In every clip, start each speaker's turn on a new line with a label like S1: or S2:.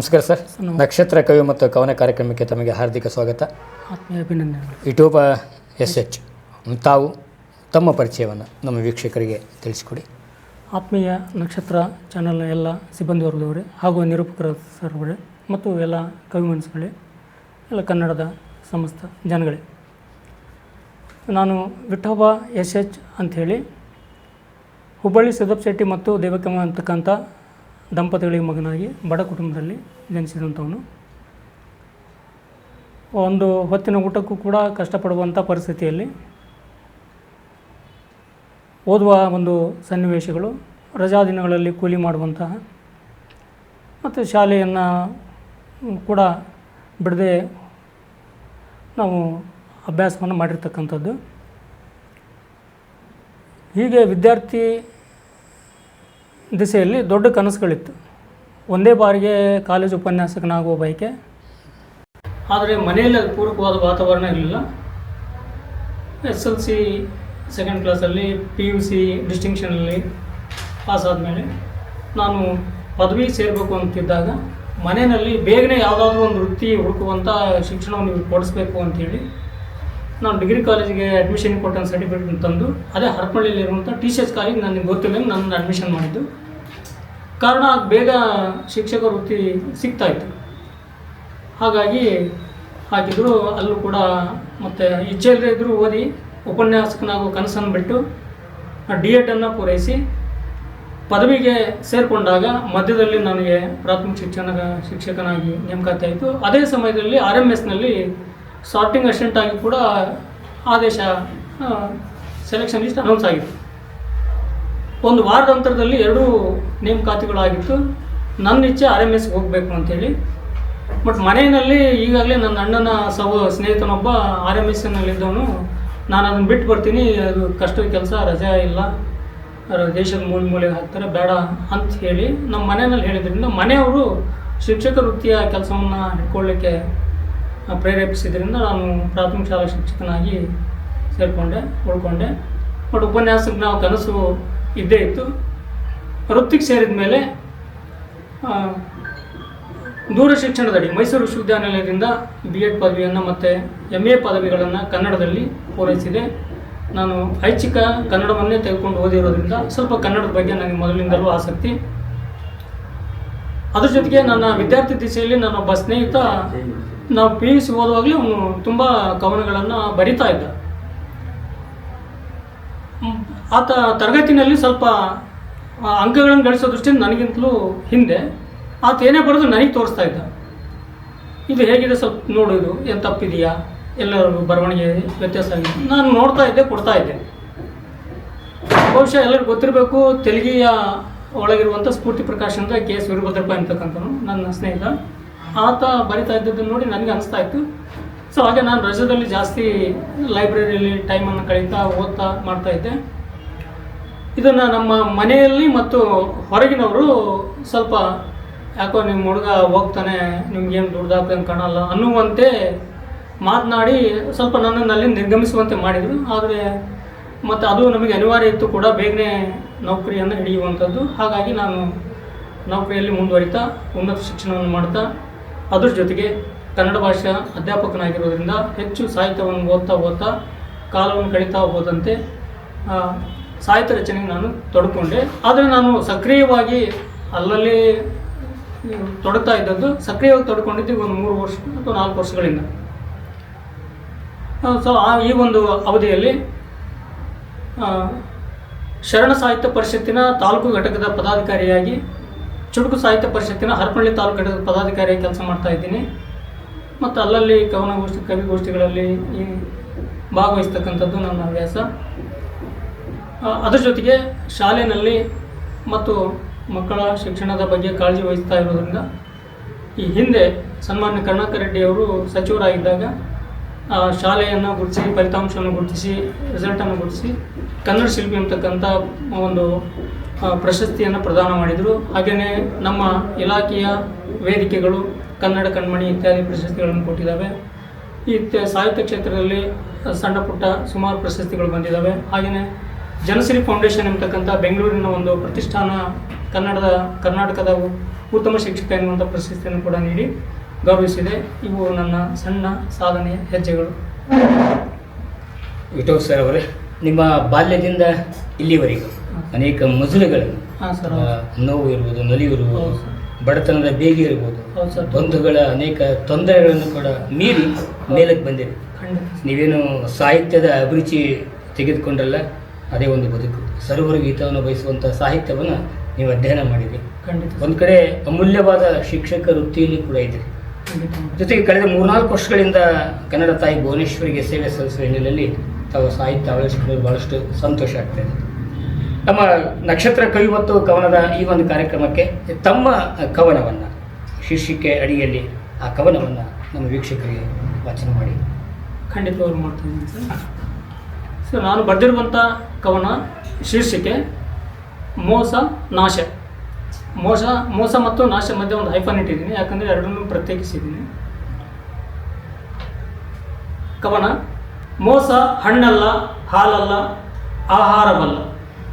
S1: ನಮಸ್ಕಾರ ಸರ್. ನಕ್ಷತ್ರ ಕವಿ ಮತ್ತು ಕವನ ಕಾರ್ಯಕ್ರಮಕ್ಕೆ ತಮಗೆ ಹಾರ್ದಿಕ ಸ್ವಾಗತ.
S2: ಆತ್ಮೀಯ ಅಭಿನಂದನೆ
S1: ಇಟೋಪ ಎಸ್ ಎಚ್ ತಾವು ತಮ್ಮ ಪರಿಚಯವನ್ನು ನಮ್ಮ ವೀಕ್ಷಕರಿಗೆ ತಿಳಿಸಿಕೊಡಿ.
S2: ಆತ್ಮೀಯ ನಕ್ಷತ್ರ ಚಾನಲ್ನ ಎಲ್ಲ ಸಿಬ್ಬಂದಿ ವರ್ಗದವರೇ ಹಾಗೂ ನಿರೂಪಕರ ಸರ್ವರೇ ಮತ್ತು ಎಲ್ಲ ಕವಿ ಮನಸ್ಸುಗಳೇ ಎಲ್ಲ ಕನ್ನಡದ ಸಮಸ್ತ ಜನಗಳೇ. ನಾನು ವಿಠೋಬ ಎಸ್ ಎಚ್ ಅಂಥೇಳಿ ಹುಬ್ಬಳ್ಳಿ ಸುದಪ್ಪ ಶೆಟ್ಟಿ ಮತ್ತು ದೇವಕಮ್ಮ ಅಂತಕ್ಕಂಥ ದಂಪತಿಗಳಿಗೆ ಮಗನಾಗಿ ಬಡ ಕುಟುಂಬದಲ್ಲಿ ಜನಿಸಿದಂಥವನು. ಒಂದು ಹೊತ್ತಿನ ಊಟಕ್ಕೂ ಕೂಡ ಕಷ್ಟಪಡುವಂಥ ಪರಿಸ್ಥಿತಿಯಲ್ಲಿ ಓದುವ ಒಂದು ಸನ್ನಿವೇಶಗಳು, ರಜಾ ದಿನಗಳಲ್ಲಿ ಕೂಲಿ ಮಾಡುವಂತಹ ಮತ್ತು ಶಾಲೆಯನ್ನು ಕೂಡ ಬಿಡದೆ ನಾವು ಅಭ್ಯಾಸವನ್ನು ಮಾಡಿರ್ತಕ್ಕಂಥದ್ದು. ಹೀಗೆ ವಿದ್ಯಾರ್ಥಿ ದಿಸೆಯಲ್ಲಿ ದೊಡ್ಡ ಕನಸುಗಳಿತ್ತು. ಒಂದೇ ಬಾರಿಗೆ ಕಾಲೇಜು ಉಪನ್ಯಾಸಕನಾಗುವ ಬಯಕೆ. ಆದರೆ ಮನೆಯಲ್ಲಿ ಅದು ಪೂರಕವಾದ ವಾತಾವರಣ ಇರಲಿಲ್ಲ. ಎಸ್ ಎಲ್ ಸಿ ಸೆಕೆಂಡ್ ಕ್ಲಾಸಲ್ಲಿ ಪಿ ಯು ಸಿ ಡಿಸ್ಟಿಂಕ್ಷನಲ್ಲಿ ಪಾಸ್ ಆದಮೇಲೆ ನಾನು ಪದವಿ ಸೇರಬೇಕು ಅಂತಿದ್ದಾಗ ಮನೆಯಲ್ಲಿ ಬೇಗನೆ ಯಾವುದಾದ್ರೂ ಒಂದು ವೃತ್ತಿ ಹುಡುಕುವಂಥ ಶಿಕ್ಷಣವನ್ನು ನೀವು ಕೊಡಿಸ್ಬೇಕು ಅಂತೇಳಿ ನಾನು ಡಿಗ್ರಿ ಕಾಲೇಜಿಗೆ ಅಡ್ಮಿಷನ್ ಕೊಟ್ಟಂತ ಸರ್ಟಿಫಿಕೇಟ್ ತಂದು, ಅದೇ ಹರಪಳ್ಳಿಯಲ್ಲಿರುವಂಥ ಟೀಚರ್ಸ್ ಕಾಲೇಜ್ ನನಗೆ ಗೊತ್ತಿಲ್ಲ ನನ್ನ ಅಡ್ಮಿಷನ್ ಮಾಡಿದ್ದು. ಕಾರಣ ಬೇಗ ಶಿಕ್ಷಕ ವೃತ್ತಿ ಸಿಗ್ತಾ ಇತ್ತು. ಹಾಗಾಗಿ ಹಾಕಿದ್ರು ಅಲ್ಲೂ ಕೂಡ ಮತ್ತು ಇಚ್ಛೆ ಇದ್ದರೂ ಓದಿ ಉಪನ್ಯಾಸಕನಾಗೋ ಕನಸನ್ನು ಬಿಟ್ಟು ಡಿ ಎಡನ್ನು ಪೂರೈಸಿ ಪದವಿಗೆ ಸೇರಿಕೊಂಡಾಗ ಮಧ್ಯದಲ್ಲಿ ನನಗೆ ಪ್ರಾಥಮಿಕ ಶಿಕ್ಷಣ ಶಿಕ್ಷಕನಾಗಿ ನೇಮಕಾತಿ ಆಯಿತು. ಅದೇ ಸಮಯದಲ್ಲಿ ಆರ್ ಎಂ ಎಸ್ನಲ್ಲಿ ಸಾರ್ಟಿಂಗ್ ಅಸಿಸ್ಟೆಂಟಾಗಿ ಕೂಡ ಆದೇಶ ಸೆಲೆಕ್ಷನ್ ಲಿಸ್ಟ್ ಅನೌನ್ಸ್ ಆಗಿತ್ತು. ಒಂದು ವಾರದ ಅಂತರದಲ್ಲಿ ಎರಡೂ ನೇಮಕಾತಿಗಳಾಗಿತ್ತು. ನನ್ನ ಇಚ್ಛೆ ಆರ್ ಎಂ ಎಸ್ಗೆ ಹೋಗಬೇಕು ಅಂತೇಳಿ ಬಟ್ ಮನೆಯಲ್ಲಿ ಈಗಾಗಲೇ ನನ್ನ ಅಣ್ಣನ ಸವ ಸ್ನೇಹಿತನೊಬ್ಬ ಆರ್ ಎಂ ಎಸ್ನಲ್ಲಿದ್ದವನು ನಾನು ಅದನ್ನು ಬಿಟ್ಟು ಬರ್ತೀನಿ ಅದು ಕಷ್ಟದ ಕೆಲಸ ರಜೆ ಇಲ್ಲ. ದೇಶದ ಮೂಲೆ ಮೂಲೆಗೆ ಹಾಕ್ತಾರೆ ಬೇಡ ಅಂತ ಹೇಳಿ. ನಮ್ಮ ಮನೆಯಲ್ಲಿ ಹೇಳಿದ್ರಿಂದ ಮನೆಯವರು ಶಿಕ್ಷಕ ವೃತ್ತಿಯ ಕೆಲಸವನ್ನು ಹಿಡ್ಕೊಳ್ಳಿಕ್ಕೆ ಆ, ಪ್ರೇರೇಪಿಸಿದ್ರಿಂದ ನಾನು ಪ್ರಾಥಮಿಕ ಶಾಲಾ ಶಿಕ್ಷಕನಾಗಿ ಸೇರಿಕೊಂಡೆ ಉಳ್ಕೊಂಡೆ. ಬಟ್ ಉಪನ್ಯಾಸಕ್ಕೆ ನಾವು ಕನಸು ಇದ್ದೇ ಇತ್ತು. ವೃತ್ತಿಗೆ ಸೇರಿದ ಮೇಲೆ ದೂರ ಶಿಕ್ಷಣದಡಿ ಮೈಸೂರು ವಿಶ್ವವಿದ್ಯಾನಿಲಯದಿಂದ ಬಿ ಎಡ್ ಪದವಿಯನ್ನು ಮತ್ತು ಎಂ ಎ ಪದವಿಗಳನ್ನು ಕನ್ನಡದಲ್ಲಿ ಪೂರೈಸಿದೆ. ನಾನು ಐಚ್ಛಿಕ ಕನ್ನಡವನ್ನೇ ತೆಗೆದುಕೊಂಡು ಓದಿರೋದ್ರಿಂದ ಸ್ವಲ್ಪ ಕನ್ನಡದ ಬಗ್ಗೆ ನನಗೆ ಮೊದಲಿಂದಲೂ ಆಸಕ್ತಿ. ಅದ್ರ ಜೊತೆಗೆ ನನ್ನ ವಿದ್ಯಾರ್ಥಿ ದಿಸೆಯಲ್ಲಿ ನನ್ನೊಬ್ಬ ಸ್ನೇಹಿತ ನಾವು ಪಿ ಯು ಸಿ ಓದುವಾಗಲೇ ಅವನು ತುಂಬ ಕವನಗಳನ್ನು ಬರಿತಾ ಇದ್ದ. ಆತ ತರಗತಿನಲ್ಲಿ ಸ್ವಲ್ಪ ಅಂಕಗಳನ್ನು ಗಳಿಸೋ ದೃಷ್ಟಿಯಿಂದ ನನಗಿಂತಲೂ ಹಿಂದೆ. ಆತ ಏನೇ ಬರೆದು ನನಗೆ ತೋರಿಸ್ತಾ ಇದ್ದ. ಇದು ಹೇಗಿದೆ ಸ್ವಲ್ಪ ನೋಡು ಇದು, ಏನು ತಪ್ಪಿದೆಯಾ? ಎಲ್ಲರೂ ಬರವಣಿಗೆ ವ್ಯತ್ಯಾಸ ಆಗಿದೆ. ನಾನು ನೋಡ್ತಾ ಇದ್ದೆ, ಕೊಡ್ತಾ ಇದ್ದೆ. ಬಹುಶಃ ಎಲ್ಲರಿಗೂ ಗೊತ್ತಿರಬೇಕು, ತೆಲುಗಿಯ ಒಳಗಿರುವಂಥ ಸ್ಫೂರ್ತಿ ಪ್ರಕಾಶ್ ಅಂತ ಕೆ ಎಸ್ ವೀರಭದ್ರಪ್ಪ ಅಂತಕ್ಕಂಥನು ನನ್ನ ಸ್ನೇಹಿತ. ಆತ ಬರಿತಾ ಇದ್ದದ್ದನ್ನು ನೋಡಿ ನನಗೆ ಅನಿಸ್ತಾ ಇತ್ತು. ಸೊ ಹಾಗೆ ನಾನು ರಜದಲ್ಲಿ ಜಾಸ್ತಿ ಲೈಬ್ರರಿಯಲ್ಲಿ ಟೈಮನ್ನು ಕಳೀತಾ, ಓದ್ತಾ, ಮಾಡ್ತಾ ಇದ್ದೆ. ಇದನ್ನು ನಮ್ಮ ಮನೆಯಲ್ಲಿ ಮತ್ತು ಹೊರಗಿನವರು ಸ್ವಲ್ಪ ಯಾಕೋ ನಿಮ್ಮ ಹುಡುಗ ಹೋಗ್ತಾನೆ ನಿಮ್ಗೇನು ದುಡ್ದಾಕ್ದಂಗೆ ಕಾಣಲ್ಲ ಅನ್ನುವಂತೆ ಮಾತನಾಡಿ ಸ್ವಲ್ಪ ನನ್ನನ್ನು ಅಲ್ಲಿ ನಿರ್ಗಮಿಸುವಂತೆ ಮಾಡಿದರು. ಆದರೆ ಮತ್ತು ಅದು ನಮಗೆ ಅನಿವಾರ್ಯ ಇತ್ತು ಕೂಡ ಬೇಗನೆ ನೌಕರಿಯನ್ನು ಹಿಡಿಯುವಂಥದ್ದು. ಹಾಗಾಗಿ ನಾನು ನೌಕರಿಯಲ್ಲಿ ಮುಂದುವರಿತಾ, ಉನ್ನತ ಶಿಕ್ಷಣವನ್ನು ಮಾಡ್ತಾ, ಅದ್ರ ಜೊತೆಗೆ ಕನ್ನಡ ಭಾಷೆಯ ಅಧ್ಯಾಪಕನಾಗಿರೋದ್ರಿಂದ ಹೆಚ್ಚು ಸಾಹಿತ್ಯವನ್ನು ಓದ್ತಾ ಓದ್ತಾ ಕಾಲವನ್ನು ಕಳೀತಾ ಹೋದಂತೆ ಸಾಹಿತ್ಯ ರಚನೆಗೆ ನಾನು ತೊಡ್ಕೊಂಡೆ. ಆದರೆ ನಾನು ಸಕ್ರಿಯವಾಗಿ ಅಲ್ಲಲ್ಲಿ ತೊಡಗ್ತಾ ಇದ್ದದ್ದು, ಸಕ್ರಿಯವಾಗಿ ತೊಡ್ಕೊಂಡಿದ್ದು ಒಂದು ಮೂರು ವರ್ಷ ಅಥವಾ ನಾಲ್ಕು ವರ್ಷಗಳಿಂದ. ಸೊ ಆ, ಈ ಒಂದು ಅವಧಿಯಲ್ಲಿ ಶರಣ ಸಾಹಿತ್ಯ ಪರಿಷತ್ತಿನ ತಾಲೂಕು ಘಟಕದ ಪದಾಧಿಕಾರಿಯಾಗಿ, ಚುಟುಕು ಸಾಹಿತ್ಯ ಪರಿಷತ್ತಿನ ಹರಪಳ್ಳಿ ತಾಲೂಕು ಘಟಕದ ಪದಾಧಿಕಾರಿಯಾಗಿ ಕೆಲಸ ಮಾಡ್ತಾ ಇದ್ದೀನಿ. ಮತ್ತು ಅಲ್ಲಲ್ಲಿ ಕವನಗೋಷ್ಠಿ ಕವಿಗೋಷ್ಠಿಗಳಲ್ಲಿ ಈ ಭಾಗವಹಿಸ್ತಕ್ಕಂಥದ್ದು ನನ್ನ ಹವ್ಯಾಸ ಅದರ ಜೊತೆಗೆ ಶಾಲೆಯಲ್ಲಿ ಮತ್ತು ಮಕ್ಕಳ ಶಿಕ್ಷಣದ ಬಗ್ಗೆ ಕಾಳಜಿ ವಹಿಸ್ತಾ ಇರೋದ್ರಿಂದ ಈ ಹಿಂದೆ ಸನ್ಮಾನ್ಯ ಕರುಣಾಕರ್ ರೆಡ್ಡಿಯವರು ಸಚಿವರಾಗಿದ್ದಾಗ ಶಾಲೆಯನ್ನು ಗುರುತಿಸಿ, ಫಲಿತಾಂಶವನ್ನು ಗುರುತಿಸಿ ರಿಸಲ್ಟನ್ನು ಗುರುತಿಸಿ, ಕನ್ನಡ ಶಿಲ್ಪಿ ಅಂತಕ್ಕಂಥ ಒಂದು ಪ್ರಶಸ್ತಿಯನ್ನು ಪ್ರದಾನ ಮಾಡಿದರು. ಹಾಗೆಯೇ ನಮ್ಮ ಇಲಾಖೆಯ ವೇದಿಕೆಗಳು, ಕನ್ನಡ ಕಣ್ಮಣಿ ಇತ್ಯಾದಿ ಪ್ರಶಸ್ತಿಗಳನ್ನು ಕೊಟ್ಟಿದ್ದಾವೆ. ತ- ಸಾಹಿತ್ಯ ಕ್ಷೇತ್ರದಲ್ಲಿ ಸಣ್ಣ ಪುಟ್ಟ ಸುಮಾರು ಪ್ರಶಸ್ತಿಗಳು ಬಂದಿದ್ದಾವೆ. ಹಾಗೆಯೇ ಜನಶ್ರೀ ಫೌಂಡೇಶನ್ ಎಂಬತಕ್ಕಂಥ ಬೆಂಗಳೂರಿನ ಒಂದು ಪ್ರತಿಷ್ಠಾನ ಕನ್ನಡದ, ಕರ್ನಾಟಕದ ಉತ್ತಮ ಶಿಕ್ಷಕ ಎನ್ನುವಂಥ ಪ್ರಶಸ್ತಿಯನ್ನು ಕೂಡ ನೀಡಿ ಗೌರವಿಸಿದೆ. ಇವು ನನ್ನ ಸಣ್ಣ ಸಾಧನೆಯ ಹೆಜ್ಜೆಗಳು.
S1: ವಿಠೋಬ್ ಸರ್ ಅವರೇ, ನಿಮ್ಮ ಬಾಲ್ಯದಿಂದ ಇಲ್ಲಿವರೆಗೂ ಅನೇಕ ಮಜಲುಗಳನ್ನು ನೋವು ಇರ್ಬೋದು ನಲಿವು ಇರ್ಬೋದು ಬಡತನದ ಬೇಗಿ ಇರ್ಬೋದು ಬಂಧುಗಳ ಅನೇಕ ತೊಂದರೆಗಳನ್ನು ಕೂಡ ಮೀರಿ ಮೇಲಕ್ಕೆ
S2: ಬಂದಿದೆ.
S1: ನೀವೇನು ಸಾಹಿತ್ಯದ ಅಭಿರುಚಿ ತೆಗೆದುಕೊಂಡಲ್ಲ ಅದೇ ಒಂದು ಬದುಕು. ಸರ್ವರಿಗೂ ಗೀತವನ್ನು ಬಯಸುವಂಥ ಸಾಹಿತ್ಯವನ್ನು ನೀವು ಅಧ್ಯಯನ
S2: ಮಾಡಿದ್ರಿ.
S1: ಒಂದು ಕಡೆ ಅಮೂಲ್ಯವಾದ ಶಿಕ್ಷಕ ವೃತ್ತಿಯಲ್ಲಿ ಕೂಡ ಇದ್ರಿ ಜೊತೆಗೆ ಕಳೆದ ಮೂರ್ನಾಲ್ಕು ವರ್ಷಗಳಿಂದ ಕನ್ನಡ ತಾಯಿ ಭುವನೇಶ್ವರಿಗೆ ಸೇವೆ ಸಲ್ಲಿಸುವ ಹಿನ್ನೆಲೆಯಲ್ಲಿ ತಾವು ಸಾಹಿತ್ಯ ಅಳವಡಿಸಿಕೊಳ್ಳಲು ಬಹಳಷ್ಟು ಸಂತೋಷ ಆಗ್ತಾಯಿದೆ ನಮ್ಮ ನಕ್ಷತ್ರ ಕವಿ ಮತ್ತು ಕವನದ ಈ ಒಂದು ಕಾರ್ಯಕ್ರಮಕ್ಕೆ ತಮ್ಮ ಕವನವನ್ನು ಶೀರ್ಷಿಕೆ ಅಡಿಯಲ್ಲಿ ಆ ಕವನವನ್ನು ನಮ್ಮ ವೀಕ್ಷಕರಿಗೆ ವಾಚನ ಮಾಡಿ.
S2: ಖಂಡಿತವಾಗಿ ಮಾಡ್ತಾ ಇದ್ದೀನಿ ಸರ್. ಸರ್, ನಾನು ಬರೆದಿರುವಂಥ ಕವನ ಶೀರ್ಷಿಕೆ ಮೋಸ, ನಾಶ. ಮೋಸ ಮೋಸ ಮತ್ತು ನಾಶ ಮಧ್ಯೆ ಒಂದು ಹೈಫನ್ ಇಟ್ಟಿದ್ದೀನಿ, ಯಾಕಂದರೆ ಎರಡನ್ನೂ ಪ್ರತ್ಯೇಕಿಸಿದ್ದೀನಿ. ಕವನ, ಮೋಸ ಹಣ್ಣಲ್ಲ, ಹಾಲಲ್ಲ, ಆಹಾರವಲ್ಲ.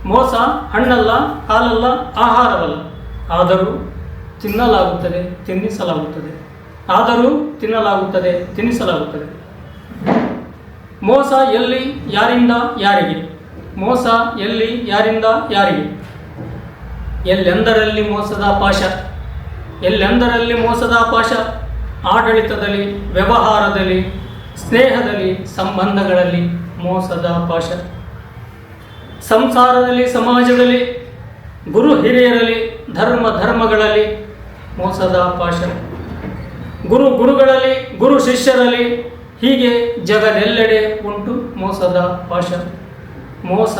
S2: ಮೋಸ, ಹಣ್ಣಲ್ಲ, ಹಾಲಲ್ಲ, ಆಹಾರವಲ್ಲ. ಆದರೂ ತಿನ್ನಲಾಗುತ್ತದೆ, ತಿನ್ನಿಸಲಾಗುತ್ತದೆ. ಆದರೂ ತಿನ್ನಲಾಗುತ್ತದೆ, ತಿನ್ನಿಸಲಾಗುತ್ತದೆ. ಮೋಸ ಎಲ್ಲಿ, ಯಾರಿಂದ, ಯಾರಿಗೆ? ಮೋಸ ಎಲ್ಲಿ, ಯಾರಿಂದ, ಯಾರಿಗೆ? ಎಲ್ಲೆಂದರಲ್ಲಿ ಮೋಸದ ಪಾಶ? ಎಲ್ಲೆಂದರಲ್ಲಿ ಮೋಸದ ಪಾಶ? ಆಡಳಿತದಲ್ಲಿ, ವ್ಯವಹಾರದಲ್ಲಿ, ಸ್ನೇಹದಲ್ಲಿ, ಸಂಬಂಧಗಳಲ್ಲಿ ಮೋಸದ ಪಾಶ. ಸಂಸಾರದಲ್ಲಿ, ಸಮಾಜದಲ್ಲಿ, ಗುರು ಹಿರಿಯರಲ್ಲಿ, ಧರ್ಮ ಧರ್ಮಗಳಲ್ಲಿ, ಮೋಸದ ಪಾಶ ಗುರು ಗುರುಗಳಲ್ಲಿ, ಗುರು ಶಿಷ್ಯರಲ್ಲಿ ಹೀಗೆ ಜಗದೆಲ್ಲೆಡೆ ಉಂಟು ಮೋಸದ ಪಾಶ ಮೋಸ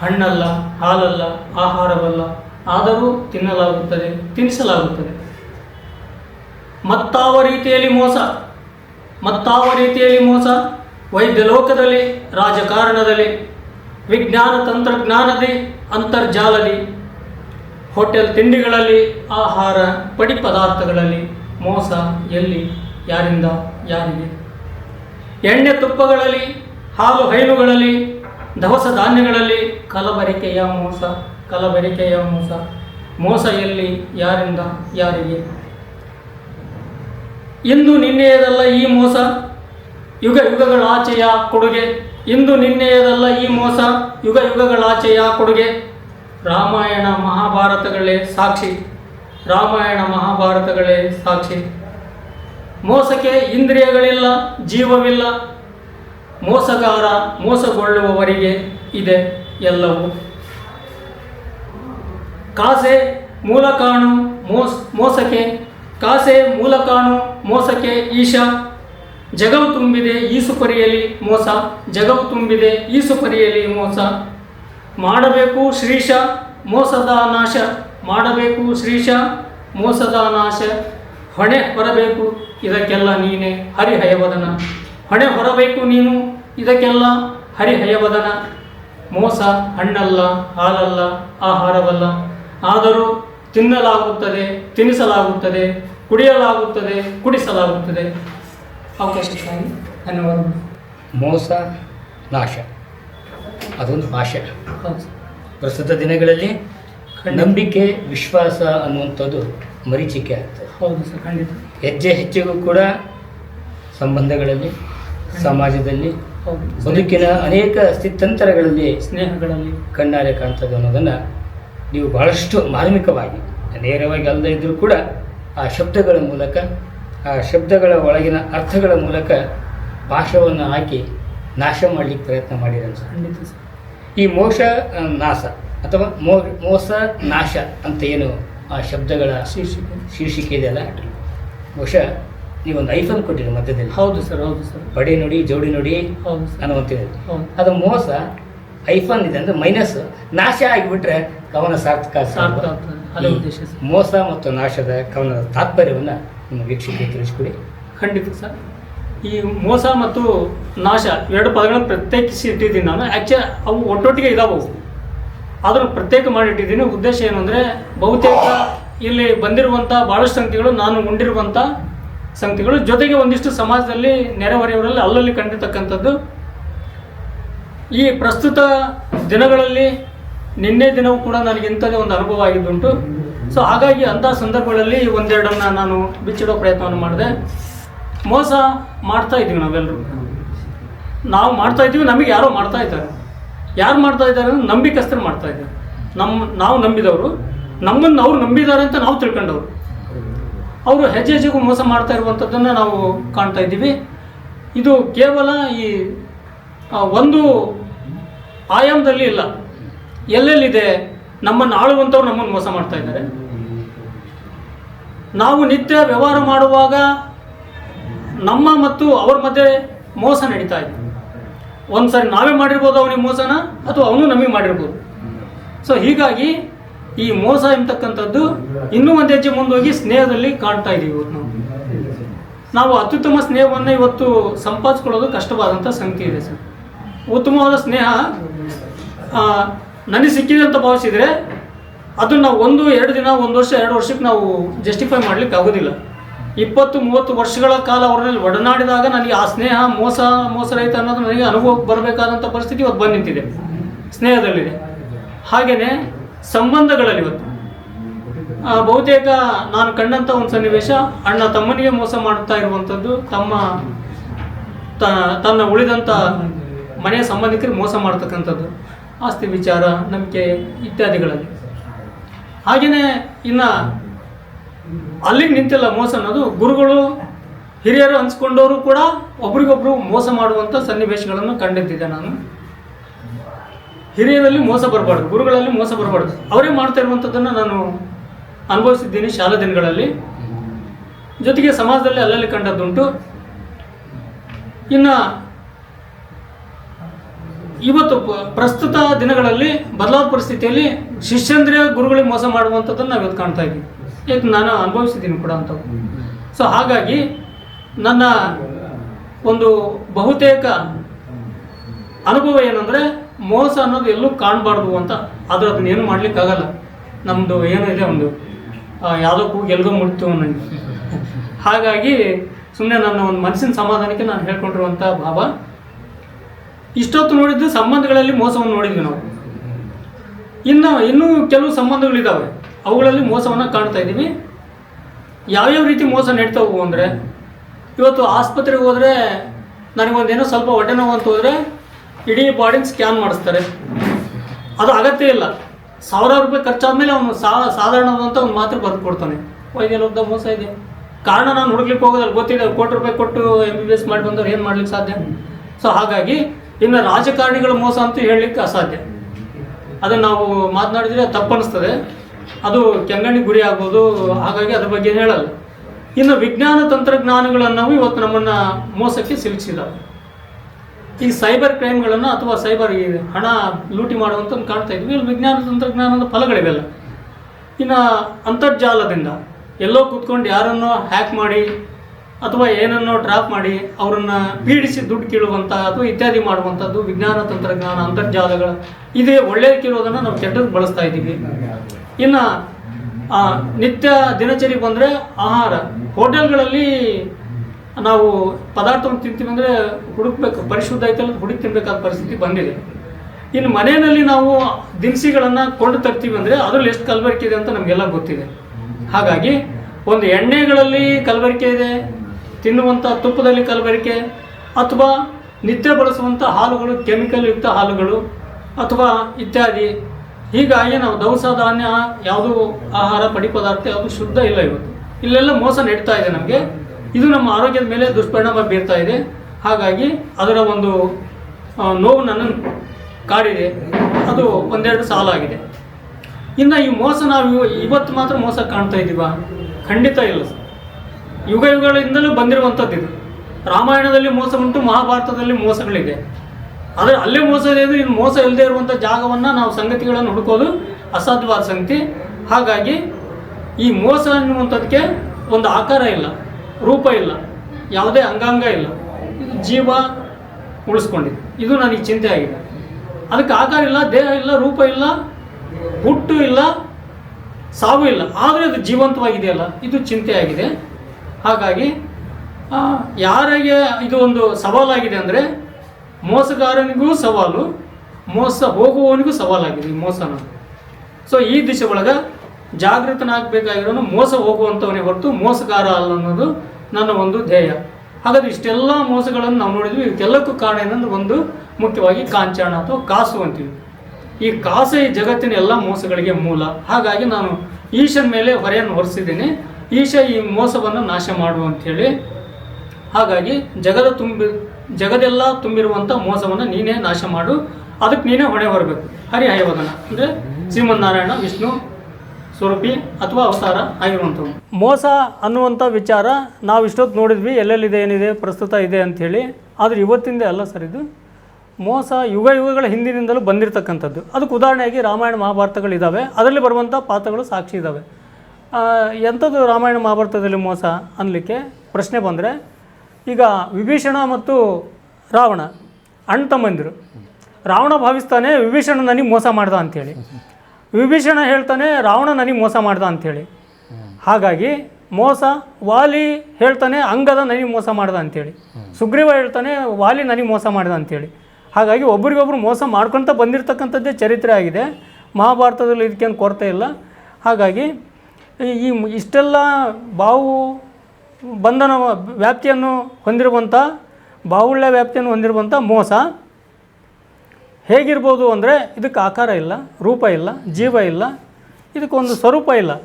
S2: ಹಣ್ಣಲ್ಲ, ಹಾಲಲ್ಲ, ಆಹಾರವಲ್ಲ, ಆದರೂ ತಿನ್ನಲಾಗುತ್ತದೆ ತಿನ್ನಿಸಲಾಗುತ್ತದೆ ಮತ್ತಾವ ರೀತಿಯಲ್ಲಿ ಮೋಸ? ಮತ್ತಾವ ರೀತಿಯಲ್ಲಿ ಮೋಸ? ವೈದ್ಯ ಲೋಕದಲ್ಲಿ ರಾಜಕಾರಣದಲ್ಲಿ ವಿಜ್ಞಾನ ತಂತ್ರಜ್ಞಾನದಿ ಅಂತರ್ಜಾಲದಿ ಹೋಟೆಲ್ ತಿಂಡಿಗಳಲ್ಲಿ, ಆಹಾರ ಪಡಿ ಪದಾರ್ಥಗಳಲ್ಲಿ ಮೋಸ ಎಲ್ಲಿ, ಯಾರಿಂದ, ಯಾರಿಗೆ. ಎಣ್ಣೆ ತುಪ್ಪಗಳಲ್ಲಿ, ಹಾಲು ಹೈನುಗಳಲ್ಲಿ, ದವಸ ಧಾನ್ಯಗಳಲ್ಲಿ, ಕಲಬರಿಕೆಯ ಮೋಸ ಕಲಬರಿಕೆಯ ಮೋಸ ಮೋಸ ಎಲ್ಲಿ, ಯಾರಿಂದ, ಯಾರಿಗೆ. ಇಂದು ನಿನ್ನೆಯದಲ್ಲ ಈ ಮೋಸ. ಯುಗ ಯುಗಗಳಾಚೆಯ ಕೊಡುಗೆ. ಇಂದು ನಿನ್ನೆಯದಲ್ಲ ಈ ಮೋಸ ಯುಗ ಯುಗಗಳಾಚೆಯ ಕೊಡುಗೆ. ರಾಮಾಯಣ ಮಹಾಭಾರತಗಳೇ ಸಾಕ್ಷಿ. ರಾಮಾಯಣ ಮಹಾಭಾರತಗಳೇ ಸಾಕ್ಷಿ. ಮೋಸಕ್ಕೆ ಇಂದ್ರಿಯಗಳಿಲ್ಲ, ಜೀವವಿಲ್ಲ. ಮೋಸಗಾರ ಮೋಸಗೊಳ್ಳುವವರಿಗೆ ಇದೆ ಎಲ್ಲವೂ. ಕಾಸೆ ಮೂಲ ಕಾಣು ಮೋಸ್ ಮೋಸಕ್ಕೆ, ಕಾಸೆ ಮೂಲ ಕಾಣು ಮೋಸಕ್ಕೆ ಈಶ. ಜಗವು ತುಂಬಿದೆ, ಈಸು ಪರಿಯಲಿ ಮೋಸ. ಜಗವು ತುಂಬಿದೆ, ಈಸು ಪರಿಯಲಿ ಮೋಸ. ಮಾಡಬೇಕು ಶ್ರೀಶ, ಮೋಸದ ನಾಶ. ಮಾಡಬೇಕು ಶ್ರೀಶ, ಮೋಸದ ನಾಶ. ಹೊಣೆ ಹೊರಬೇಕು, ಇದಕ್ಕೆಲ್ಲ ನೀನೇ ಹರಿಹಯವದನ ಹೊಣೆ ಹೊರಬೇಕು ನೀನು, ಇದಕ್ಕೆಲ್ಲ ಹರಿಹಯವದನ ಮೋಸ ಹಣ್ಣಲ್ಲ, ಹಾಲಲ್ಲ, ಆಹಾರವಲ್ಲ. ಆದರೂ ತಿನ್ನಲಾಗುತ್ತದೆ ತಿನ್ನಿಸಲಾಗುತ್ತದೆ ಕುಡಿಯಲಾಗುತ್ತದೆ, ಕುಡಿಸಲಾಗುತ್ತದೆ. ಅವಕಾಶಕ್ಕಾಗಿ ಅನ್ನುವ
S1: ಮೋಸ ನಾಶ. ಅದೊಂದು ಭಾಷೆ. ಪ್ರಸ್ತುತ ದಿನಗಳಲ್ಲಿ. ನಂಬಿಕೆ ವಿಶ್ವಾಸ ಅನ್ನುವಂಥದ್ದು ಮರೀಚಿಕೆ ಆಗ್ತದೆ.
S2: ಹೌದು ಸರ್ ಖಂಡಿತ.
S1: ಹೆಜ್ಜೆ ಹೆಚ್ಚಿಗೂ ಕೂಡ ಸಂಬಂಧಗಳಲ್ಲಿ ಸಮಾಜದಲ್ಲಿ ಬದುಕಿನ ಅನೇಕ ಸ್ಥಿತ್ಯಂತರಗಳಲ್ಲಿ
S2: ಸ್ನೇಹಗಳಲ್ಲಿ.
S1: ಕಣ್ಣಾರೆ ಕಾಣ್ತದೆ ಅನ್ನೋದನ್ನು ನೀವು ಬಹಳಷ್ಟು ಮಾರ್ಮಿಕವಾಗಿ ನೇರವಾಗಿ ಅಲ್ಲದೇ ಇದ್ದರೂ ಕೂಡ ಆ ಶಬ್ದಗಳ ಮೂಲಕ ಆ ಶಬ್ದಗಳ ಒಳಗಿನ ಅರ್ಥಗಳ ಮೂಲಕ ಭಾಷವನ್ನು ಹಾಕಿ ನಾಶ ಮಾಡಲಿಕ್ಕೆ ಪ್ರಯತ್ನ
S2: ಸರ್.
S1: ಈ ಮೋಸ ನಾಶ ಅಥವಾ ಮೋ ಮೋಸ ನಾಶ ಅಂತ ಏನು ಆ ಶಬ್ದಗಳ
S2: ಶೀರ್ಷಿಕೆ?
S1: ಶೀರ್ಷಿಕೆ ಇದೆಯಲ್ಲ ಬಹುಶಃ ನೀವೊಂದು ಐಫೋನ್ ಕೊಟ್ಟಿರಿ ಮಧ್ಯದಲ್ಲಿ.
S2: ಹೌದು ಸರ್ ಹೌದು ಸರ್.
S1: ಬಡಿ ನುಡಿ ಜೋಡಿ ನುಡಿ
S2: ಹೌದು
S1: ಅನ್ನುವಂಥದ್ದು. ಅದು ಮೋಸ ಐಫೋನ್ ಇದೆ ಅಂದ್ರೆ ಮೈನಸ್. ನಾಶ ಆಗಿಬಿಟ್ರೆ ಕವನ ಸಾರ್ಥಕ
S2: ಸಾರ್ಥಕ
S1: ಮೋಸ ಮತ್ತು ನಾಶದ ಕವನದ ತಾತ್ಪರ್ಯವನ್ನು ನಿಮ್ಮ ವೀಕ್ಷಕರಿಗೆ ತಿಳಿಸ್ಕೊಡಿ.
S2: ಖಂಡಿತ ಸರ್. ಈ ಮೋಸ ಮತ್ತು ನಾಶ ಎರಡು ಪದಗಳನ್ನು ಪ್ರತ್ಯೇಕಿಸಿ ಇಟ್ಟಿದ್ದೀನಿ ನಾನು. ಆ್ಯಕ್ಚುಲಿ ಅವು ಒಟ್ಟೊಟ್ಟಿಗೆ ಇದಾವವು ಆದರೂ ಪ್ರತ್ಯೇಕ ಮಾಡಿಟ್ಟಿದ್ದೀನಿ. ಉದ್ದೇಶ ಏನು ಬಹುತೇಕ ಇಲ್ಲಿ ಬಂದಿರುವಂಥ ಭಾಳಷ್ಟು ಸಂಗತಿಗಳು ನಾನು ಉಂಡಿರುವಂಥ ಸಂಗತಿಗಳು ಜೊತೆಗೆ ಒಂದಿಷ್ಟು ಸಮಾಜದಲ್ಲಿ ನೆರೆಹೊರೆಯವರಲ್ಲಿ ಅಲ್ಲಲ್ಲಿ ಕಂಡಿರ್ತಕ್ಕಂಥದ್ದು. ಈ ಪ್ರಸ್ತುತ ದಿನಗಳಲ್ಲಿ ನಿನ್ನೆ ದಿನವೂ ಕೂಡ ನನಗೆ ಇಂಥದ್ದೇ ಒಂದು ಅನುಭವ ಆಗಿದ್ದುಂಟು. ಸೊ ಹಾಗಾಗಿ ಅಂಥ ಸಂದರ್ಭಗಳಲ್ಲಿ ಒಂದೆರಡನ್ನು ನಾನು ಬಿಚ್ಚಿಡೋ ಪ್ರಯತ್ನವನ್ನು ಮಾಡಿದೆ. ಮೋಸ ಮಾಡ್ತಾ ಇದ್ದೀವಿ ನಾವೆಲ್ಲರೂ ನಾವು ಮಾಡ್ತಾ ಇದ್ದೀವಿ, ನಮಗೆ ಯಾರೋ ಮಾಡ್ತಾ ಇದ್ದಾರೆ. ಯಾರು ಮಾಡ್ತಾ ಇದ್ದಾರೆ ಅಂದ್ರೆ ನಂಬಿಕಸ್ತರು ಮಾಡ್ತಾ ಇದ್ದಾರೆ. ನಮ್ಮ ನಾವು ನಂಬಿದವರು. ನಮ್ಮನ್ನು ಅವ್ರು ನಂಬಿದ್ದಾರೆ ಅಂತ ನಾವು ತಿಳ್ಕೊಂಡವ್ರು. ಅವರು ಹೆಜ್ಜೆ ಹೆಜ್ಜೆಗೂ ಮೋಸ ಮಾಡ್ತಾ ಇರುವಂಥದ್ದನ್ನು ನಾವು ಕಾಣ್ತಾ ಇದ್ದೀವಿ. ಇದು ಕೇವಲ ಈ ಒಂದು ಆಯಾಮದಲ್ಲಿ ಇಲ್ಲ. ಎಲ್ಲೆಲ್ಲಿದೆ? ನಮ್ಮನ್ನು ಆಳುವಂಥವ್ರು ನಮ್ಮನ್ನು ಮೋಸ ಮಾಡ್ತಾ ಇದ್ದಾರೆ. ನಾವು ನಿತ್ಯ ವ್ಯವಹಾರ ಮಾಡುವಾಗ ನಮ್ಮ ಮತ್ತು ಅವ್ರ ಮಧ್ಯೆ ಮೋಸ ನಡೀತಾ ಇದೆ. ಒಂದು ನಾವೇ ಮಾಡಿರ್ಬೋದು ಅವನಿಗೆ ಮೋಸನ, ಅಥವಾ ಅವನು ನಮಗೆ ಮಾಡಿರ್ಬೋದು. ಸೊ ಹೀಗಾಗಿ ಈ ಮೋಸ ಎಂಬತಕ್ಕಂಥದ್ದು ಇನ್ನೂ ಒಂದು ಹೆಜ್ಜೆ ಮುಂದೋಗಿ ಸ್ನೇಹದಲ್ಲಿ ಕಾಣ್ತಾ ಇದ್ದೀವಿ ಇವತ್ತು ನಾವು. ನಾವು ಅತ್ಯುತ್ತಮ ಸ್ನೇಹವನ್ನು ಇವತ್ತು ಸಂಪಾದಿಸ್ಕೊಳ್ಳೋದು ಕಷ್ಟವಾದಂಥ ಸಂಗತಿ ಇದೆ ಸರ್. ಉತ್ತಮವಾದ ಸ್ನೇಹ ನನಗೆ ಸಿಕ್ಕಿದೆ ಅಂತ ಭಾವಿಸಿದರೆ ಅದನ್ನು ನಾವು ಒಂದು, ಎರಡು ದಿನ, ಒಂದು ವರ್ಷ, ಎರಡು ವರ್ಷಕ್ಕೆ ನಾವು ಜಸ್ಟಿಫೈ ಮಾಡ್ಲಿಕ್ಕೆ ಆಗೋದಿಲ್ಲ. ಇಪ್ಪತ್ತು, ಮೂವತ್ತು ವರ್ಷಗಳ ಕಾಲ ಅವರಲ್ಲಿ ಒಡನಾಡಿದಾಗ ನನಗೆ ಆ ಸ್ನೇಹ, ಮೋಸ ಮೋಸರಹಿತ ಅನ್ನೋದು ನನಗೆ ಅನುಭವಕ್ಕೆ ಬರಬೇಕಾದಂಥ ಪರಿಸ್ಥಿತಿ ಇವತ್ತು ಬಂದು ನಿಂತಿದೆ. ಸ್ನೇಹದಲ್ಲಿದೆ. ಹಾಗೆಯೇ ಸಂಬಂಧಗಳಲ್ಲಿ ಇವತ್ತು. ಬಹುತೇಕ ನಾನು ಕಂಡಂಥ ಒಂದು ಸನ್ನಿವೇಶ, ಅಣ್ಣ ತಮ್ಮನಿಗೆ ಮೋಸ ಮಾಡ್ತಾ ಇರುವಂಥದ್ದು, ತಮ್ಮ ತನ್ನ ಉಳಿದಂಥ ಮನೆಯ ಸಂಬಂಧಿಕರಿಗೆ ಮೋಸ ಮಾಡ್ತಕ್ಕಂಥದ್ದು. ಆಸ್ತಿ ವಿಚಾರ, ನಂಬಿಕೆ ಇತ್ಯಾದಿಗಳಲ್ಲಿ. ಹಾಗೆಯೇ ಇನ್ನು ಅಲ್ಲಿ ನಿಂತಿಲ್ಲ ಮೋಸ ಅನ್ನೋದು ಗುರುಗಳು, ಹಿರಿಯರು ಅನ್ಸ್ಕೊಂಡವರು ಕೂಡ ಒಬ್ರಿಗೊಬ್ರು ಮೋಸ ಮಾಡುವಂಥ ಸನ್ನಿವೇಶಗಳನ್ನು ಕಂಡಿದ್ದಿದೆ ನಾನು. ಹಿರಿಯರಲ್ಲಿ ಮೋಸ ಬರಬಾರ್ದು, ಗುರುಗಳಲ್ಲಿ ಮೋಸ ಬರಬಾರ್ದು. ಅವರೇ ಮಾಡ್ತಾ ಇರುವಂಥದ್ದನ್ನು ನಾನು ಅನುಭವಿಸಿದ್ದೀನಿ ಶಾಲಾ ದಿನಗಳಲ್ಲಿ. ಜೊತೆಗೆ ಸಮಾಜದಲ್ಲಿ ಅಲ್ಲಲ್ಲಿ ಕಂಡದ್ದುಂಟು. ಇನ್ನು ಇವತ್ತು ಪ್ರಸ್ತುತ ದಿನಗಳಲ್ಲಿ ಬದಲಾದ ಪರಿಸ್ಥಿತಿಯಲ್ಲಿ ಶಿಷ್ಯಂದ್ರೆ ಗುರುಗಳಿಗೆ ಮೋಸ ಮಾಡುವಂಥದ್ದನ್ನು ನಾವು ಇವತ್ತು ಕಾಣ್ತಾ ಇದ್ದೀವಿ ಯಾಕೆ ನಾನು ಅನುಭವಿಸಿದ್ದೀನಿ ಕೂಡ ಅಂತ. ಸೊ ಹಾಗಾಗಿ ನನ್ನ ಒಂದು ಬಹುತೇಕ ಅನುಭವ ಏನಂದರೆ ಮೋಸ ಅನ್ನೋದು ಎಲ್ಲೂ ಕಾಣಬಾರ್ದು ಅಂತ. ಆದರೆ ಅದನ್ನ ಏನು ಮಾಡ್ಲಿಕ್ಕಾಗಲ್ಲ. ನಮ್ಮದು ಏನಿದೆ ಒಂದು ಯಾವುದೋ ಕೂಗಿ ಎಲ್ಗೋ ಮುಟ್ತು ನನಗೆ ಹಾಗಾಗಿ ಸುಮ್ಮನೆ ನನ್ನ ಒಂದು ಮನಸ್ಸಿನ ಸಮಾಧಾನಕ್ಕೆ ನಾನು ಹೇಳ್ಕೊಂಡಿರುವಂಥ ಭಾವ ಇಷ್ಟೊತ್ತು ನೋಡಿದ್ದು ಸಂಬಂಧಗಳಲ್ಲಿ ಮೋಸವನ್ನು ನೋಡಿದ್ವಿ ನಾವು. ಇನ್ನು, ಇನ್ನೂ ಕೆಲವು ಸಂಬಂಧಗಳಿದ್ದಾವೆ. ಅವುಗಳಲ್ಲಿ ಮೋಸವನ್ನು ಕಾಣ್ತಾ ಇದ್ದೀವಿ. ಯಾವ್ಯಾವ ರೀತಿ ಮೋಸ ನಡೀತಾ ಹೋಗುವ ಅಂದರೆ, ಇವತ್ತು ಆಸ್ಪತ್ರೆಗೆ ಹೋದರೆ ನನಗೊಂದೇನೋ ಸ್ವಲ್ಪ ಹೊಟ್ಟೆ ನೋವು ಅಂತ ಹೋದರೆ ಇಡೀ ಬಾಡಿನ ಸ್ಕ್ಯಾನ್ ಮಾಡಿಸ್ತಾರೆ. ಅದು ಅಗತ್ಯ ಇಲ್ಲ. ಸಾವಿರಾರು ರೂಪಾಯಿ ಖರ್ಚಾದ್ಮೇಲೆ ಅವನು ಸಾ ಸಾಧಾರಣವಾದಂಥ ಒಂದು ಮಾತ್ರ ಬರೆದು ಕೊಡ್ತಾನೆ. ವೈದ್ಯಲೋಕದ ಮೋಸ ಇದೆ. ಕಾರಣ ನಾನು ಹುಡುಕ್ಲಿಕ್ಕೆ ಹೋಗೋದಲ್ಲಿ, ಗೊತ್ತಿದೆ, ಕೋಟಿ ರೂಪಾಯಿ ಕೊಟ್ಟು ಎಂ ಬಿ ಬಿ ಎಸ್ ಮಾಡಿ ಬಂದವ್ರು ಏನು ಮಾಡ್ಲಿಕ್ಕೆ ಸಾಧ್ಯ? ಸೊ, ಹಾಗಾಗಿ ಇನ್ನು ರಾಜಕಾರಣಿಗಳ ಮೋಸ ಅಂತೂ ಹೇಳಲಿಕ್ಕೆ ಅಸಾಧ್ಯ. ಅದನ್ನು ನಾವು ಮಾತನಾಡಿದರೆ ತಪ್ಪನಿಸ್ತದೆ ಅದು ಕೆಂಗಣ್ಣಿ ಗುರಿ ಆಗ್ಬೋದು ಹಾಗಾಗಿ ಅದ್ರ ಬಗ್ಗೆ ಹೇಳಲ್ಲ. ಇನ್ನು ವಿಜ್ಞಾನ ತಂತ್ರಜ್ಞಾನಗಳನ್ನವು ಇವತ್ತು ನಮ್ಮನ್ನು ಮೋಸಕ್ಕೆ ಸಿಲುಕಿಸಿದ್ದಾವೆ ಈ ಸೈಬರ್ ಕ್ರೈಮ್ಗಳನ್ನು ಅಥವಾ ಸೈಬರ್ ಹಣ ಲೂಟಿ ಮಾಡುವಂಥದ್ದು ಕಾಣ್ತಾ ಇದ್ವಿ. ಇಲ್ಲಿ ವಿಜ್ಞಾನ ತಂತ್ರಜ್ಞಾನದ ಫಲಗಳಿವೆಲ್ಲ. ಇನ್ನು ಅಂತರ್ಜಾಲದಿಂದ ಎಲ್ಲೋ ಕೂತ್ಕೊಂಡು ಯಾರನ್ನೋ ಹ್ಯಾಕ್ ಮಾಡಿ ಅಥವಾ ಏನನ್ನೋ ಡ್ರಾಪ್ ಮಾಡಿ ಅವರನ್ನು ಪೀಡಿಸಿ ದುಡ್ಡು ಕೀಳುವಂತಹ ಅಥವಾ ಇತ್ಯಾದಿ ಮಾಡುವಂಥದ್ದು ವಿಜ್ಞಾನ, ತಂತ್ರಜ್ಞಾನ, ಅಂತರ್ಜಾಲಗಳ ಇದೇ ಒಳ್ಳೆಯದಕ್ಕಿರೋದನ್ನು ನಾವು ಕೆಟ್ಟದ್ದು ಬಳಸ್ತಾ ಇದ್ದೀವಿ. ಇನ್ನು ನಿತ್ಯ ದಿನಚರಿ ಬಂದರೆ ಆಹಾರ. ಹೋಟೆಲ್ಗಳಲ್ಲಿ ನಾವು ಪದಾರ್ಥವನ್ನು ತಿಂತೀವಿ ಅಂದರೆ ಹುಡುಕ್ಬೇಕು. ಪರಿಶುದ್ಧ ಐತಲ್ಲ, ಹುಡುಕಿ ತಿನ್ಬೇಕಾದ ಪರಿಸ್ಥಿತಿ ಬಂದಿದೆ. ಇನ್ನು ಮನೆಯಲ್ಲಿ ನಾವು ದಿನಸಿಗಳನ್ನು ಕೊಂಡು ತರ್ತೀವಿ ಅಂದರೆ ಅದರಲ್ಲಿ ಎಷ್ಟು ಕಲಬೆರಕೆ ಇದೆ ಅಂತ ನಮಗೆಲ್ಲ ಗೊತ್ತಿದೆ. ಹಾಗಾಗಿ, ಒಂದು ಎಣ್ಣೆಗಳಲ್ಲಿ ಕಲಬೆರಕೆ ಇದೆ ತಿನ್ನುವಂಥ ತುಪ್ಪದಲ್ಲಿ ಕಲಬೆರಿಕೆ ಅಥವಾ ನಿತ್ಯ ಬಳಸುವಂಥ ಹಾಲುಗಳು, ಕೆಮಿಕಲ್ ಯುಕ್ತ ಹಾಲುಗಳು ಅಥವಾ ಇತ್ಯಾದಿ. ಹೀಗಾಗಿ ನಾವು ದವಸ ಧಾನ್ಯ ಯಾವುದು ಆಹಾರ, ಪಡಿ ಪದಾರ್ಥ ಯಾವುದು ಶುದ್ಧ ಇಲ್ಲ ಇವತ್ತು. ಇಲ್ಲೆಲ್ಲ ಮೋಸ ನಡೀತಾ ಇದೆ ನಮಗೆ. ಇದು ನಮ್ಮ ಆರೋಗ್ಯದ ಮೇಲೆ ದುಷ್ಪರಿಣಾಮ ಬೀರ್ತಾ ಇದೆ. ಹಾಗಾಗಿ ಅದರ ಒಂದು ನೋವು ನನ್ನನ್ನು ಕಾಡಿದೆ. ಅದು ಒಂದೆರಡು ಸಾಲಾಗಿದೆ ಇನ್ನು ಈ ಮೋಸ ನಾವು ಇವ- ಇವತ್ತು ಮಾತ್ರ ಮೋಸ ಕಾಣ್ತಾ ಇದ್ದೀವ ಖಂಡಿತ ಇಲ್ಲ ಸರ್. ಯುಗ ಯುಗಗಳಿಂದಲೂ ಬಂದಿರುವಂಥದ್ದು ಇದು. ರಾಮಾಯಣದಲ್ಲಿ ಮೋಸ ಉಂಟು, ಮಹಾಭಾರತದಲ್ಲಿ ಮೋಸಗಳಿದೆ. ಆದರೆ ಅಲ್ಲೇ ಮೋಸ ಇದೆ ಇನ್ನು ಮೋಸ ಇಲ್ಲದೆ ಇರುವಂಥ ಜಾಗವನ್ನು ನಾವು ಸಂಗತಿಗಳನ್ನು ಹುಡುಕೋದು ಅಸಾಧ್ಯವಾದ ಸಂಗತಿ. ಹಾಗಾಗಿ ಈ ಮೋಸ ಅನ್ನುವಂಥದ್ದಕ್ಕೆ ಒಂದು ಆಕಾರ ಇಲ್ಲ, ರೂಪ ಇಲ್ಲ, ಯಾವುದೇ ಅಂಗಾಂಗ ಇಲ್ಲ. ಇದು ಜೀವ ಉಳಿಸ್ಕೊಂಡಿದೆ. ಇದು ನನಗೆ ಚಿಂತೆ ಆಗಿದೆ. ಅದಕ್ಕೆ ಆಕಾರ ಇಲ್ಲ, ದೇಹ ಇಲ್ಲ, ರೂಪ ಇಲ್ಲ, ಹುಟ್ಟು ಇಲ್ಲ, ಸಾವು ಇಲ್ಲ. ಆದರೆ ಅದು ಜೀವಂತವಾಗಿದೆಯಲ್ಲ, ಇದು ಚಿಂತೆ ಆಗಿದೆ. ಹಾಗಾಗಿ ಯಾರಿಗೆ ಇದು ಒಂದು ಸವಾಲಾಗಿದೆ ಅಂದರೆ, ಮೋಸಗಾರನಿಗೂ ಸವಾಲು, ಮೋಸ ಹೋಗುವವನಿಗೂ ಸವಾಲಾಗಿದೆ ಈ ಮೋಸ ಸೊ ಈ ದಿಶೆ ಒಳಗೆ ಜಾಗೃತನಾಗಬೇಕಾಗಿರೋನು ಮೋಸ ಹೋಗುವಂಥವನೇ ಹೊರತು ಮೋಸಗಾರ ಅಲ್ಲ ಅನ್ನೋದು ನನ್ನ ಒಂದು ಧ್ಯೇಯ. ಹಾಗಾದ್ರೆ ಇಷ್ಟೆಲ್ಲ ಮೋಸಗಳನ್ನು ನಾವು ನೋಡಿದ್ವಿ, ಇದಕ್ಕೆಲ್ಲಕ್ಕೂ ಕಾರಣ ಏನಂದ್ರೆ ಒಂದು ಮುಖ್ಯವಾಗಿ ಕಾಂಚಾಣ ಅಥವಾ ಕಾಸು ಅಂತೀವಿ. ಈ ಕಾಸು ಈ ಜಗತ್ತಿನ ಎಲ್ಲ ಮೋಸಗಳಿಗೆ ಮೂಲ. ಹಾಗಾಗಿ ನಾನು ಈಶನ ಮೇಲೆ ಹೊರೆಯನ್ನು ಹೊರಿಸಿದ್ದೀನಿ. ಈಶ ಈ ಮೋಸವನ್ನು ನಾಶ ಮಾಡು ಅಂಥೇಳಿ ಹಾಗಾಗಿ ಜಗದ ತುಂಬಿ, ಜಗದೆಲ್ಲ ತುಂಬಿರುವಂಥ ಮೋಸವನ್ನು ನೀನೇ ನಾಶ ಮಾಡು. ಅದಕ್ಕೆ ನೀನೇ ಹೊಣೆ ಹೊರಬೇಕು. ಹರಿಹಯವದನ ಅಂದರೆ ಶ್ರೀಮನ್ನಾರಾಯಣ, ವಿಷ್ಣು, ಸ್ವರೂಪಿ ಅಥವಾ ಅವತಾರ ಆಗಿರುವಂಥವು ಮೋಸ ಅನ್ನುವಂಥ ವಿಚಾರ ನಾವು ಇಷ್ಟೊತ್ತು ನೋಡಿದ್ವಿ. ಎಲ್ಲೆಲ್ಲಿದೆ, ಏನಿದೆ, ಪ್ರಸ್ತುತ ಇದೆ ಅಂಥೇಳಿ. ಆದರೆ ಇವತ್ತಿಂದ ಅಲ್ಲ ಸರ್ ಇದು. ಮೋಸ ಯುಗ ಯುಗಗಳ ಹಿಂದಿನಿಂದಲೂ ಬಂದಿರತಕ್ಕಂಥದ್ದು. ಅದಕ್ಕೆ ಉದಾಹರಣೆಯಾಗಿ ರಾಮಾಯಣ ಮಹಾಭಾರತಗಳಿದ್ದಾವೆ. ಅದರಲ್ಲಿ ಬರುವಂಥ ಪಾತ್ರಗಳು ಸಾಕ್ಷಿ ಇದ್ದಾವೆ. ಎಂಥದ್ದು ರಾಮಾಯಣ ಮಹಾಭಾರತದಲ್ಲಿ ಮೋಸ ಅನ್ನಲಿಕ್ಕೆ ಪ್ರಶ್ನೆ ಬಂದರೆ, ಈಗ ವಿಭೀಷಣ ಮತ್ತು ರಾವಣ, ಅಣ್ಣ ತಮ್ಮಂದಿರು. ರಾವಣ ಭಾವಿಸ್ತಾನೆ ವಿಭೀಷಣ ನನಗೆ ಮೋಸ ಮಾಡ್ದ ಅಂಥೇಳಿ ವಿಭೀಷಣ ಹೇಳ್ತಾನೆ ರಾವಣ ನನಗೆ ಮೋಸ ಮಾಡ್ದ ಅಂಥೇಳಿ ಹಾಗಾಗಿ ಮೋಸ, ವಾಲಿ ಹೇಳ್ತಾನೆ ಅಂಗದ ನನಗೆ ಮೋಸ ಮಾಡ್ದ ಅಂಥೇಳಿ ಸುಗ್ರೀವ ಹೇಳ್ತಾನೆ ವಾಲಿ ನನಗೆ ಮೋಸ ಮಾಡ್ದ ಅಂಥೇಳಿ ಹಾಗಾಗಿ ಒಬ್ರಿಗೊಬ್ರು ಮೋಸ ಮಾಡ್ಕೊತ ಬಂದಿರತಕ್ಕಂಥದ್ದೇ ಚರಿತ್ರೆ ಆಗಿದೆ. ಮಹಾಭಾರತದಲ್ಲಿ ಇದಕ್ಕೇನು ಕೊರತೆ ಇಲ್ಲ. ಹಾಗಾಗಿ ಈ- ಇಷ್ಟೆಲ್ಲ ಬಾವು ಬಂಧನ ವ್ಯಾಪ್ತಿಯನ್ನು ಹೊಂದಿರುವಂಥ, ಬಾಹುಳ್ಯ ವ್ಯಾಪ್ತಿಯನ್ನು ಹೊಂದಿರುವಂಥ ಮೋಸ ಹೇಗಿರ್ಬೋದು ಅಂದರೆ ಇದಕ್ಕೆ ಆಕಾರ ಇಲ್ಲ, ರೂಪ ಇಲ್ಲ, ಜೀವ ಇಲ್ಲ, ಇದಕ್ಕೊಂದು ಸ್ವರೂಪ ಇಲ್ಲ.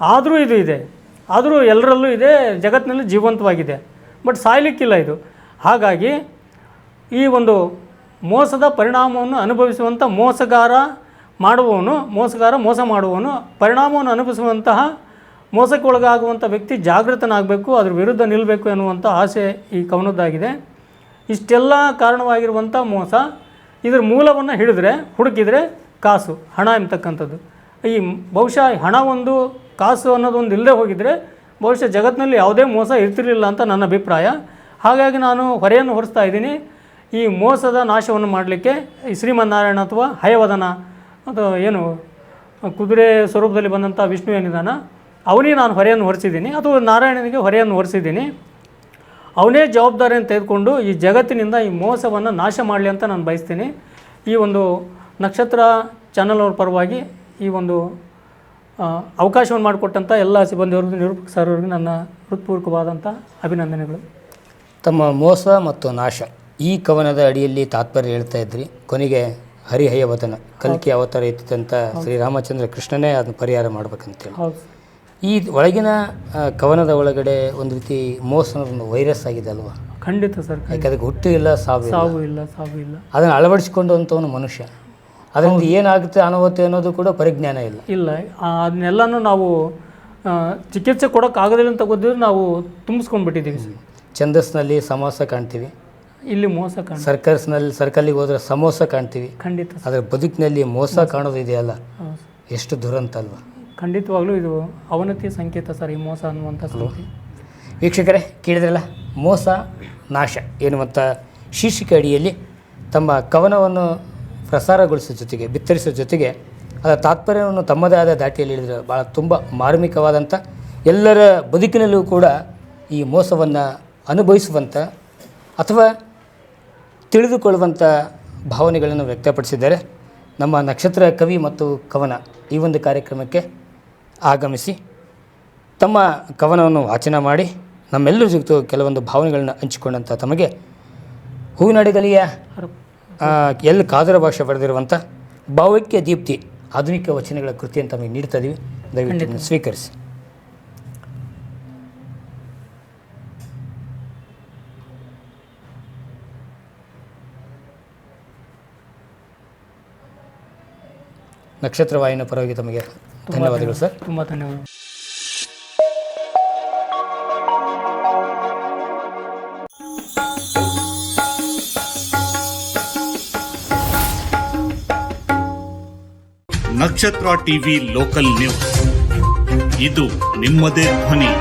S2: ಆದರೂ ಇದು ಇದೆ. ಆದರೂ ಎಲ್ಲರಲ್ಲೂ ಇದೆ ಜಗತ್ತಿನಲ್ಲಿ ಜೀವಂತವಾಗಿದೆ. ಬಟ್ ಸಾಯ್ಲಿಕ್ಕಿಲ್ಲ ಇದು. ಹಾಗಾಗಿ ಈ ಒಂದು ಮೋಸದ ಪರಿಣಾಮವನ್ನು ಅನುಭವಿಸುವಂಥ ಮೋಸಗಾರ ಮಾಡುವವನು, ಮೋಸಗಾರ, ಮೋಸ ಮಾಡುವವನು, ಪರಿಣಾಮವನ್ನು ಅನುಭವಿಸುವಂತಹ ಮೋಸಕ್ಕೊಳಗಾಗುವಂಥ ವ್ಯಕ್ತಿ ಜಾಗೃತನಾಗಬೇಕು, ಅದ್ರ ವಿರುದ್ಧ ನಿಲ್ಲಬೇಕು ಎನ್ನುವಂಥ ಆಸೆ ಈ ಕವನದ್ದಾಗಿದೆ. ಇಷ್ಟೆಲ್ಲ ಕಾರಣವಾಗಿರುವಂಥ ಮೋಸ, ಇದ್ರ ಮೂಲವನ್ನು ಹಿಡಿದ್ರೆ, ಹುಡುಕಿದರೆ ಕಾಸು, ಹಣ ಎಂಬತಕ್ಕಂಥದ್ದು ಈ ಬಹುಶಃ ಹಣ ಒಂದು ಕಾಸು ಅನ್ನೋದೊಂದು ಇಲ್ಲದೆ ಹೋಗಿದರೆ, ಬಹುಶಃ ಜಗತ್ತಿನಲ್ಲಿ ಯಾವುದೇ ಮೋಸ ಇರ್ತಿರಲಿಲ್ಲ ಅಂತ ನನ್ನ ಅಭಿಪ್ರಾಯ. ಹಾಗಾಗಿ ನಾನು ಹೊರೆಯನ್ನು ಹೊರಿಸ್ತಾ ಇದ್ದೀನಿ. ಈ ಮೋಸದ ನಾಶವನ್ನು ಮಾಡಲಿಕ್ಕೆ ಈ ಶ್ರೀಮನ್ನಾರಾಯಣ ಅಥವಾ ಹಯವದನ ಅಥವಾ ಏನು, ಕುದುರೆ ಸ್ವರೂಪದಲ್ಲಿ ಬಂದಂಥ ವಿಷ್ಣು ಏನಿದ್ದಾನ ಅವನಿಗೆ ನಾನು ಹೊರೆಯನ್ನು ಹೊರಿಸಿದ್ದೀನಿ ಅದು ನಾರಾಯಣನಿಗೆ ಹೊರೆಯನ್ನು ಹೊರಿಸಿದ್ದೀನಿ ಅವನೇ ಜವಾಬ್ದಾರಿಯನ್ನು ತೆಗೆದುಕೊಂಡು ಈ ಜಗತ್ತಿನಿಂದ ಈ ಮೋಸವನ್ನು ನಾಶ ಮಾಡಲಿ ಅಂತ ನಾನು ಬಯಸ್ತೀನಿ. ಈ ಒಂದು ನಕ್ಷತ್ರ ಚಾನಲ್ ಅವ್ರ ಪರವಾಗಿ ಈ ಒಂದು ಅವಕಾಶವನ್ನು ಮಾಡಿಕೊಟ್ಟಂಥ ಎಲ್ಲ ಸಿಬ್ಬಂದಿಯವ್ರಿಗೂ, ನಿರೂಪಕ ಸರ್ ನನ್ನ ಹೃತ್ಪೂರ್ವಕವಾದಂಥ ಅಭಿನಂದನೆಗಳು.
S1: ತಮ್ಮ ಮೋಸ ಮತ್ತು ನಾಶ ಈ ಕವನದ ಅಡಿಯಲ್ಲಿ ತಾತ್ಪರ್ಯ ಹೇಳ್ತಾ ಇದ್ರಿ. ಕೊನೆಗೆ ಹರಿಹಯವದನ ಕಲ್ಕಿ ಅವತಾರ ಎತ್ತಿದಂಥ ಶ್ರೀರಾಮಚಂದ್ರ ಕೃಷ್ಣನೇ ಅದನ್ನು ಪರಿಹಾರ ಮಾಡ್ಬೇಕಂತೇಳಿ
S2: ಹೌದು.
S1: ಈ ಒಳಗಿನ ಕವನದ ಒಳಗಡೆ ಒಂದು ರೀತಿ ಮೋಸ ಒಂದು ವೈರಸ್ ಆಗಿದೆ ಅಲ್ವಾ?
S2: ಖಂಡಿತ ಸರ್ ಯಾಕಂದ್ರೆ
S1: ಯಾಕೆ ಅದಕ್ಕೆ ಹುಟ್ಟು ಇಲ್ಲ ಸಾವು ಇಲ್ಲ.
S2: ಸಾವು ಇಲ್ಲ ಸಾವು ಇಲ್ಲ.
S1: ಅದನ್ನು ಅಳವಡಿಸಿಕೊಂಡಂಥವನು ಮನುಷ್ಯ. ಅದರಿಂದ ಏನಾಗುತ್ತೆ ಅನಾಹುತ ಅನ್ನೋದು ಕೂಡ ಪರಿಜ್ಞಾನ ಇಲ್ಲ.
S2: ಇಲ್ಲ. ಅದನ್ನೆಲ್ಲನೂ ನಾವು ಚಿಕಿತ್ಸೆ ಕೊಡೋಕ್ಕಾಗೋದಿಲ್ಲ ಅಂತ ಗೊತ್ತಿದ್ರೆ ನಾವು ತುಂಬಿಸ್ಕೊಂಡ್ಬಿಟ್ಟಿದ್ದೀವಿ
S1: ಛಂದಸ್ನಲ್ಲಿ ಸಮಾಸ ಕಾಣ್ತೀವಿ.
S2: ಇಲ್ಲಿ ಮೋಸ ಕಾಣ
S1: ಸರ್ಕಸ್ನಲ್ಲಿ ಸರ್ಕಲ್ಲಿಗೆ ಹೋದ್ರೆ ಸಮೋಸ ಕಾಣ್ತೀವಿ.
S2: ಖಂಡಿತ.
S1: ಅದರ ಬದುಕಿನಲ್ಲಿ ಮೋಸ ಕಾಣೋದು ಇದೆಯಲ್ಲ? ಎಷ್ಟು ದುರಂತ ಅಲ್ವಾ?
S2: ಖಂಡಿತವಾಗ್ಲೂ ಇದು ಅವನತಿ ಸಂಕೇತ ಸರ್ ಈ ಮೋಸ ಅನ್ನುವಂಥ ಸಂಗತಿ
S1: ವೀಕ್ಷಕರೇ ಕೇಳಿದ್ರಲ್ಲ? ಮೋಸ ನಾಶ ಎನ್ನುವಂಥ ಶೀರ್ಷಿಕೆ ಅಡಿಯಲ್ಲಿ ತಮ್ಮ ಕವನವನ್ನು ಪ್ರಸಾರಗೊಳಿಸೋ ಜೊತೆಗೆ ಬಿತ್ತರಿಸೋ ಜೊತೆಗೆ ಅದರ ತಾತ್ಪರ್ಯವನ್ನು ತಮ್ಮದೇ ಆದ ದಾಟಿಯಲ್ಲಿ ಹೇಳಿದರೆ ಭಾಳ ತುಂಬ ಮಾರ್ಮಿಕವಾದಂಥ ಎಲ್ಲರ ಬದುಕಿನಲ್ಲೂ ಕೂಡ ಈ ಮೋಸವನ್ನು ಅನುಭವಿಸುವಂಥ ಅಥವಾ ತಿಳಿದುಕೊಳ್ಳುವಂಥ ಭಾವನೆಗಳನ್ನು ವ್ಯಕ್ತಪಡಿಸಿದ್ದಾರೆ. ನಮ್ಮ ನಕ್ಷತ್ರ ಕವಿ ಮತ್ತು ಕವನ ಈ ಒಂದು ಕಾರ್ಯಕ್ರಮಕ್ಕೆ ಆಗಮಿಸಿ ತಮ್ಮ ಕವನವನ್ನು ವಾಚನ ಮಾಡಿ ನಮ್ಮೆಲ್ಲರ ಜೊತೆ ಕೆಲವೊಂದು ಭಾವನೆಗಳನ್ನು ಹಂಚಿಕೊಂಡಂಥ ತಮಗೆ ಹೂವಿನಡಿಗಲಿಯ ಎಲ್ಲಿ ಕಾದರ ಭಾಷೆ ಬರೆದಿರುವಂಥ ಭಾವೈಕ್ಯ ದೀಪ್ತಿ ಆಧುನಿಕ ವಚನಗಳ ಕೃತಿಯನ್ನು ತಮಗೆ ನೀಡ್ತಾ ಇದ್ದೀವಿ ದಯವಿಟ್ಟು ಸ್ವೀಕರಿಸಿ. ನಕ್ಷತ್ರವಾಹಿನ ಪರವಾಗಿ ತಮಗೆ ಧನ್ಯವಾದಗಳು ಸರ್.
S2: ತುಂಬ ಧನ್ಯವಾದ
S3: ನಕ್ಷತ್ರ ಟಿವಿ ಲೋಕಲ್ ನ್ಯೂಸ್. ಇದು ನಿಮ್ಮದೇ ಧ್ವನಿ.